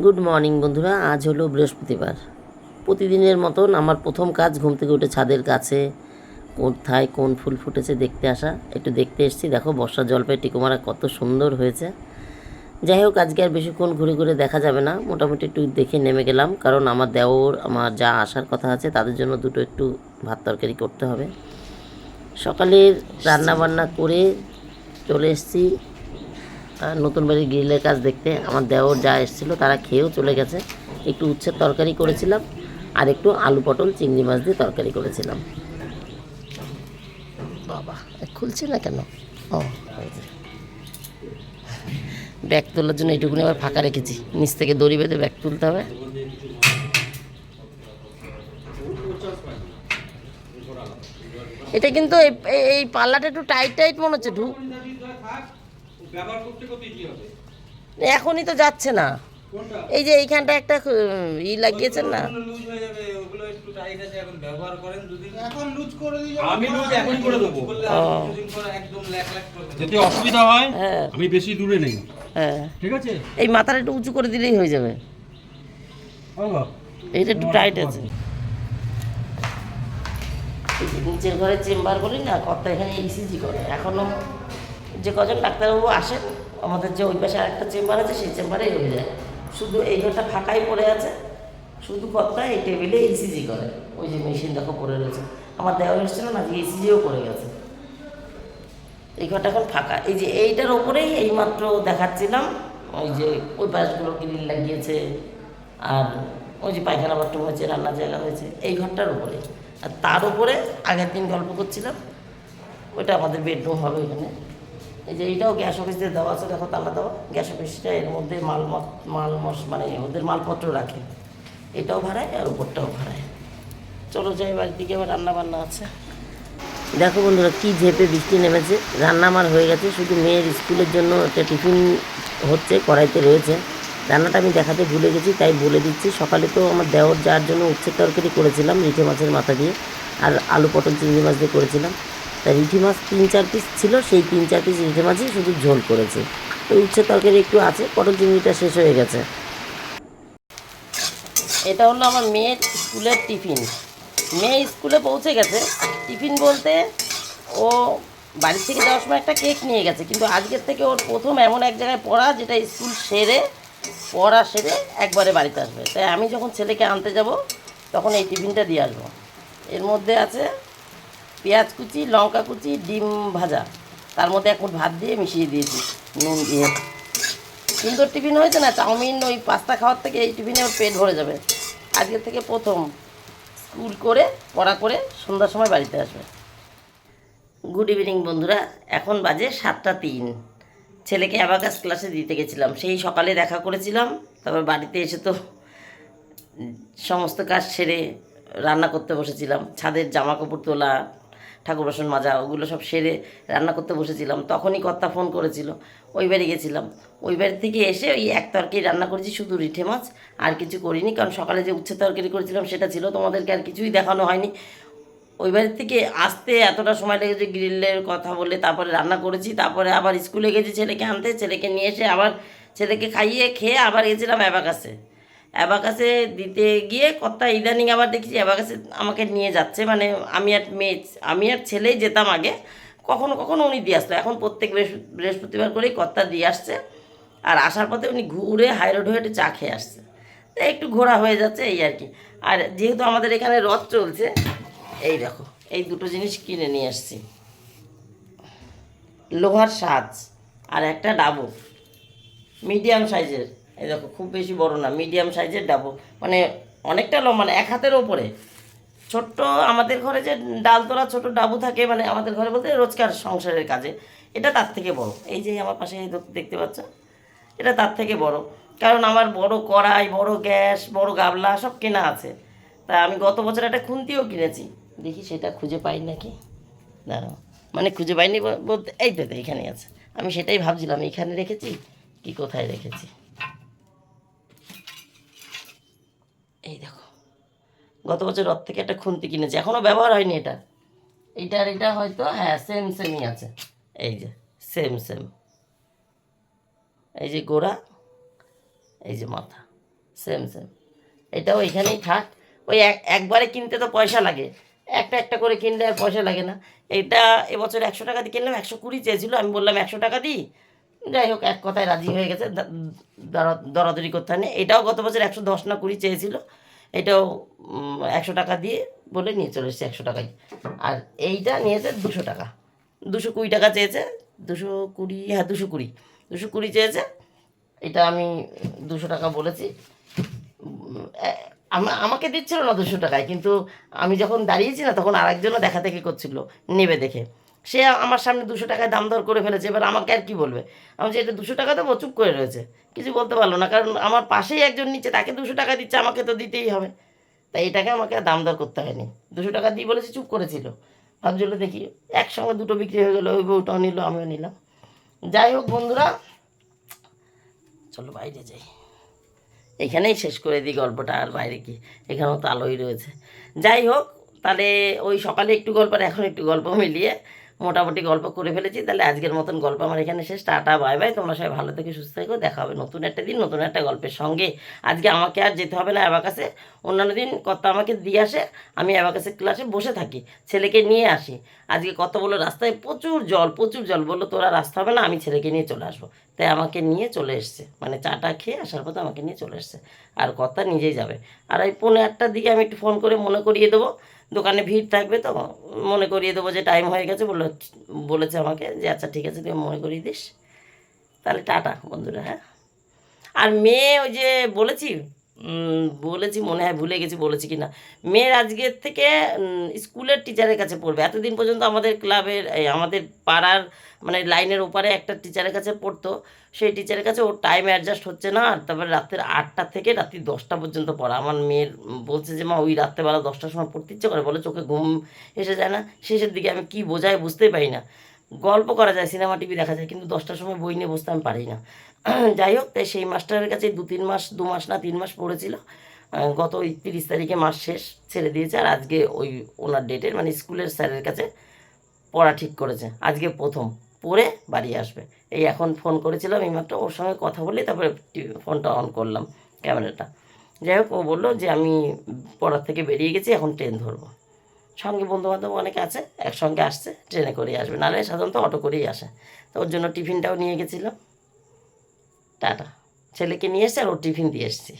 Good morning বন্ধুরা। আজ হলো বৃহস্পতিবার। প্রতিদিনের মতন আমার প্রথম কাজ ঘুম থেকে উঠে ছাদের কাছে, কোথায় কোন ফুল ফুটেছে দেখতে আসা। একটু দেখতে এসেছি, দেখো বর্ষা জলপাই টিকুমারা কত সুন্দর হয়েছে। যাই হোক, আজকে আর বেশিক্ষণ ঘুরে ঘুরে দেখা যাবে না। মোটামুটি একটু দেখে নেমে গেলাম, কারণ আমার দেওর, আমার যা আসার কথা আছে, তাদের জন্য দুটো একটু ভাত তরকারি করতে হবে। সকালের রান্না বান্না করে চলে এসেছি। নতুন বাড়ির গ্রিলের কাজ দেখতে আমার দেওর যা এসেছিল তারা খেয়েও চলে গেছে। একটু উচ্ছের তরকারি করেছিলাম আর একটু আলু পটল চিংড়ি মাছ দিয়ে তরকারি করেছিলাম। বাবা খুলছে না কেন? ও। ব্যাগ তোলার জন্য এইটুকুনি আবার ফাঁকা রেখেছি। নিচ থেকে দড়ি বেঁধে ব্যাগ তুলতে হবে। এটা কিন্তু এই পাল্লাটা একটু টাইট টাইট মনে হচ্ছে ঢুক ব্যবহার করতে করতে কি হবে? এখনই তো যাচ্ছে না। এই যে এইখানটা একটা ই লাগিয়েছেন না? লুজ হয়ে যাবে ওগুলো একটু টাইট আছে এখন ব্যবহার করেন দুদিন। এখন লুজ করে দিলে আমি লুজ এখন করে দেবো। করলে ও। আর দুদিন পরে একদম ল্যাক ল্যাক করবে যদি অসুবিধা হয় হ্যাঁ। আমি বেশি দূরে নেই। হ্যাঁ। ঠিক আছে? এই মাথাটা একটু উঁচু করে দিলেই হয়ে যাবে। এইটা একটু টাইট আছে। নিচের ঘরে চেম্বার করি না কত এখানে ইসিজি করে। এখনও যে কজন ডাক্তারবাবু আসেন আমাদের যে ওই পাশে আরেকটা চেম্বার আছে, সেই চেম্বারেই হয়ে যায়। শুধু এই ঘরটা ফাঁকাই পড়ে আছে, শুধু কর্তা এই টেবিলে ইসিজি করে। ওই যে মেশিন দেখো পড়ে রয়েছে। আমার দেওয়া এসেছিল না যে ইসিজিও পড়ে গেছে। এই ঘরটা এখন ফাঁকা। এই যে এইটার ওপরেই এইমাত্র দেখাচ্ছিলাম, ওই যে ওই পাশগুলো গ্রিল লাগিয়েছে, আর ওই যে পায়খানা বাথরুম হয়েছে, রান্নার জায়গা হয়েছে, এই ঘরটার উপরে। আর তার উপরে আগের দিন গল্প করছিলাম, ওইটা আমাদের বেডরুম হবে ওখানে এই যে এইটাও গ্যাস অফিস দেওয়া আছে, দেখো তালা দেওয়া গ্যাস অফিসটা এর মধ্যে মাল মাল মানে ওদের মালপত্র রাখে। এটাও ভাড়ায় আর উপরটাও ভাড়ায়। চলো যাই, বাড়ির দিকে আবার রান্না বান্না আছে। দেখো বন্ধুরা, কি ঝেপে বৃষ্টি নেমেছে। রান্না আমার হয়ে গেছে, শুধু মেয়ের স্কুলের জন্য একটা টিফিন হচ্ছে, কড়াইতে রয়েছে। রান্নাটা আমি দেখাতে ভুলে গেছি, তাই বলে দিচ্ছি। সকালে তো আমার দেওয়ার যাওয়ার জন্য উচ্ছের তরকারি করেছিলাম রিঠে মাছের মাথা দিয়ে, আর আলু পটল চিংড়ি মাছ দিয়ে করেছিলাম। রিঠে মাছ তিন চার পিস ছিল, সেই তিন চার পিস রিঠে মাছই শুধু ঝোল করেছে। তো উচ্ছের তরকারি একটু আছে পটল চিংড়িটা শেষ হয়ে গেছে। এটা হলো আমার মেয়ের স্কুলের টিফিন। মেয়ে স্কুলে পৌঁছে গেছে। টিফিন বলতে ও বাড়ি থেকে যাওয়ার সময় একটা কেক নিয়ে গেছে, কিন্তু আজকের থেকে ওর প্রথম এমন এক জায়গায় পড়া যেটা স্কুল সেরে, পড়া সেরে একবারে বাড়িতে আসবে। তাই আমি যখন ছেলেকে আনতে যাব, তখন এই টিফিনটা দিয়ে আসব। এর মধ্যে আছে পেঁয়াজ কুচি, লঙ্কা কুচি, ডিম ভাজা। তার মধ্যে এক মুঠ ভাত দিয়ে মিশিয়ে দিয়েছি, নুন দিয়ে। সুন্দর টিফিন হয়েছে না? চাউমিন, ওই পাস্তা খাওয়ার থেকে এই টিফিনে ওর পেট ভরে যাবে। আজকের থেকে প্রথম স্কুল করে, পড়া করে সন্ধ্যার সময় বাড়িতে আসবে। গুড ইভিনিং বন্ধুরা, এখন বাজে সাতটা তিন। ছেলেকে অ্যাবাকাস ক্লাসে দিতে গেছিলাম। সেই সকালে দেখা করেছিলাম, তারপর বাড়িতে এসে তো সমস্ত কাজ সেরে রান্না করতে বসেছিলাম। ছাদের জামা কাপড় তোলা ঠাকুর বাসন মাজা, ওগুলো সব সেরে রান্না করতে বসেছিলাম। তখনই কর্তা ফোন করেছিল। ওই বাড়ি গেছিলাম। ওই বাড়ি থেকে এসে ওই এক তরকারি রান্না করেছি, শুধু রিঠে মাছ, আর কিছু করিনি। কারণ সকালে যে উচ্ছে তরকারি করেছিলাম, সেটা ছিল। তোমাদেরকে আর কিছুই দেখানো হয়নি। ওই বাড়ি থেকে আসতে এতটা সময় লেগেছে গ্রিলের কথা বলে, তারপরে রান্না করেছি। তারপরে আবার স্কুলে গেছি ছেলেকে আনতে। ছেলেকে নিয়ে এসে আবার ছেলেকে খাইয়ে খেয়ে আবার গেছিলাম অ্যাবাকাসে। অ্যাবাকাসে দিতে গিয়ে কর্তা ইদানিং আবার দেখছি অ্যাবাকাসে আমাকে নিয়ে যাচ্ছে মানে আমি আর মেয়ে, আমি আর ছেলেই যেতাম আগে। কখনো কখনো উনি দিয়ে আসতো। এখন প্রত্যেক বৃহস্প- বৃহস্পতিবার করেই কর্তা দিয়ে আসছে। আর আসার পথে উনি ঘুরে হাইরোড হয়ে একটু চা খেয়ে আসছে। একটু ঘোরা হয়ে যাচ্ছে, এই আর কি। আর যেহেতু আমাদের এখানে রথ চলছে, এই দেখো, এই দুটো জিনিস কিনে নিয়ে আসছি। লোহার সাজ আর একটা ডাবু মিডিয়াম সাইজের। এই দেখো খুব বেশি বড় না মিডিয়াম সাইজের ডাবু মানে অনেকটা লম্বা মানে এক হাতের ওপরে। ছোট্ট আমাদের ঘরে যে ডাল তোলা ছোট ডাবু থাকে মানে আমাদের ঘরে বলতে রোজকার সংসারের কাজে এটা তার থেকে বড়। এই যে আমার পাশে দেখতে পাচ্ছ? এটা তার থেকে বড়। কারণ আমার বড় কড়াই বড় গ্যাস বড় গাবলা সব কেনা আছে। তা আমি গত বছর একটা খুন্তিও কিনেছি। দেখি সেটা খুঁজে পাই নাকি? দাঁড়াও। মানে খুঁজে পাইনি বলতে এই তো তো, এখানেই আছে। আমি সেটাই ভাবছিলাম এখানে রেখেছি কি কোথায় রেখেছি এই দেখো গত বছর রথ থেকে একটা খুন্তি কিনেছি। এখনও ব্যবহার হয়নি এটা। এইটা আর এটা হয়তো হ্যাঁ সেম সেমই আছে। এই যে সেম সেম এই যে গোড়া, এই যে মাথা সেম সেম এটাও এখানেই থাক। ওই এক, একবারে কিনতে তো পয়সা লাগে। একটা একটা করে কিনলে আর পয়সা লাগে না। এটা এবছর একশো টাকা দিয়ে কিনলাম, একশো কুড়ি চেয়েছিল। আমি বললাম, একশো টাকা দিই। যাই হোক, এক কথায় রাজি হয়ে গেছে। দরাদরি করতে হয় না এটাও গত বছর একশো দশ না কুড়ি চেয়েছিল। এটাও একশো টাকা দিয়ে বলে নিয়ে চলে এসেছে একশো টাকায়। আর এইটা নিয়েছে দুশো টাকা। দুশো কুড়ি টাকা চেয়েছে, দুশো কুড়ি হ্যাঁ দুশো কুড়ি। দুশো কুড়ি চেয়েছে, এটা আমি দুশো টাকা বলেছি। আমা- আমাকে দিচ্ছিল না দুশো টাকায়, কিন্তু আমি যখন দাঁড়িয়েছি না, তখন আরেকজনও দেখা দেখি করছিল, নেবে দেখে। সে আমার সামনে দুশো টাকায় দাম দর করে ফেলেছে, এবার আমাকে আর কি বলবে? আমি যে এটা দুশো টাকা দেবো, চুপ করে রয়েছে। কিছু বলতে পারল না, কারণ আমার পাশেই একজন নিচ্ছে, তাকে দুশো টাকা দিচ্ছে, আমাকে তো দিতেই হবে। তাই এটাকে আমাকে আর দাম দর করতে হয়নি। দুশো টাকা দিয়ে বলেছে, চুপ করেছিল। ভাবছিল দেখি, একসঙ্গে দুটো বিক্রি হয়ে গেলো, ওই বউটাও নিল, আমিও নিলাম। যাই হোক বন্ধুরা, চলো বাইরে যাই। এখানেই শেষ করে দিই গল্পটা, আর বাইরে কি? এখানেও তো আলোই রয়েছে। যাই হোক, তাহলে ওই সকালে একটু গল্প আর এখন একটু গল্প মিলিয়ে মোটামুটি গল্প করে ফেলেছি, তাহলে আজকের মতন গল্প আমার এখানে শেষ। Tata, bye bye. তোমরা সবাই ভালো থেকে, সুস্থ থেকো। দেখা হবে নতুন একটা দিন, নতুন একটা গল্পের সঙ্গে। আজকে আমাকে আর যেতে হবে না অ্যাবাকাসে। অন্যান্য দিন কত আমাকে দিয়ে আসে, আমি অ্যাবাকাসের ক্লাসে বসে থাকি, ছেলেকে নিয়ে আসি। আজকে কত বলো রাস্তায় প্রচুর জল প্রচুর জল। বলল, তোরা রাস্তা হবে না, আমি ছেলেকে নিয়ে চলে আসব। তাই আমাকে নিয়ে চলে এসছে। মানে চাটা খেয়ে আসার পথে আমাকে নিয়ে চলে এসছে। আর কথা নিজেই যাবে। আর ওই পৌনে আটটার দিকে আমি একটু ফোন করে মনে করিয়ে দেবো। দোকানে ভিড় থাকবে তো, মনে করিয়ে দেবো যে টাইম হয়ে গেছে বলে বলেছে আমাকে যে আচ্ছা ঠিক আছে, তুই মনে করিয়ে দিস। তাহলে টাটা বন্ধুরা হ্যাঁ। আর মেয়ে ওই যে বলেছি বলেছি, মনে হয় ভুলে গেছি বলেছি কি না মেয়ের আজকের থেকে স্কুলের টিচারের কাছে পড়বে। এতদিন পর্যন্ত আমাদের ক্লাবের আমাদের পাড়ার মানে লাইনের ওপারে একটা টিচারের কাছে পড়তো। সেই টিচারের কাছে ওর টাইম অ্যাডজাস্ট হচ্ছে না, আর তারপরে রাতের আটটা থেকে রাত্রি দশটা পর্যন্ত পড়া। আমার মেয়ের বলছে যে, মা, ওই রাত্রেবেলা দশটার সময় পড়তে ইচ্ছে করে। বলে, চোখে ঘুম এসে যায় না। শেষের দিকে আমি কি বোঝাই বুঝতেই পারি না। গল্প করা যায়, সিনেমা, টিভি দেখা যায়, কিন্তু দশটার সময় বই নিয়ে বসতে আমি পারি না। যাই হোক তাই সেই মাস্টারের কাছে দু তিন মাস, দু মাস না তিন মাস পড়েছিল। গত ওই তিরিশ তারিখে মাস শেষ ছেড়ে দিয়েছে, আর আজকে ওই ওনার ডেটের মানে স্কুলের স্যারের কাছে পড়া ঠিক করেছে। আজকে প্রথম, পড়ে বাড়ি আসবে। এই এখন ফোন করেছিলাম এইমাত্র ওর সঙ্গে কথা বলে তারপরে ফোনটা অন করলাম ক্যামেরাটা। যাই হোক, ও বলল যে আমি পড়ার থেকে বেরিয়ে গেছি, এখন ট্রেন ধরবো। সঙ্গে বন্ধুবান্ধব অনেকে আছে, একসঙ্গে আসছে ট্রেনে করেই আসবে। নাহলে সাধারণত অটো করেই আসে। তো ওর জন্য টিফিনটাও নিয়ে গেছিলাম। টাটা ছেলেকে নিয়ে এসে আর ও টিফিন দিয়ে এসেছি।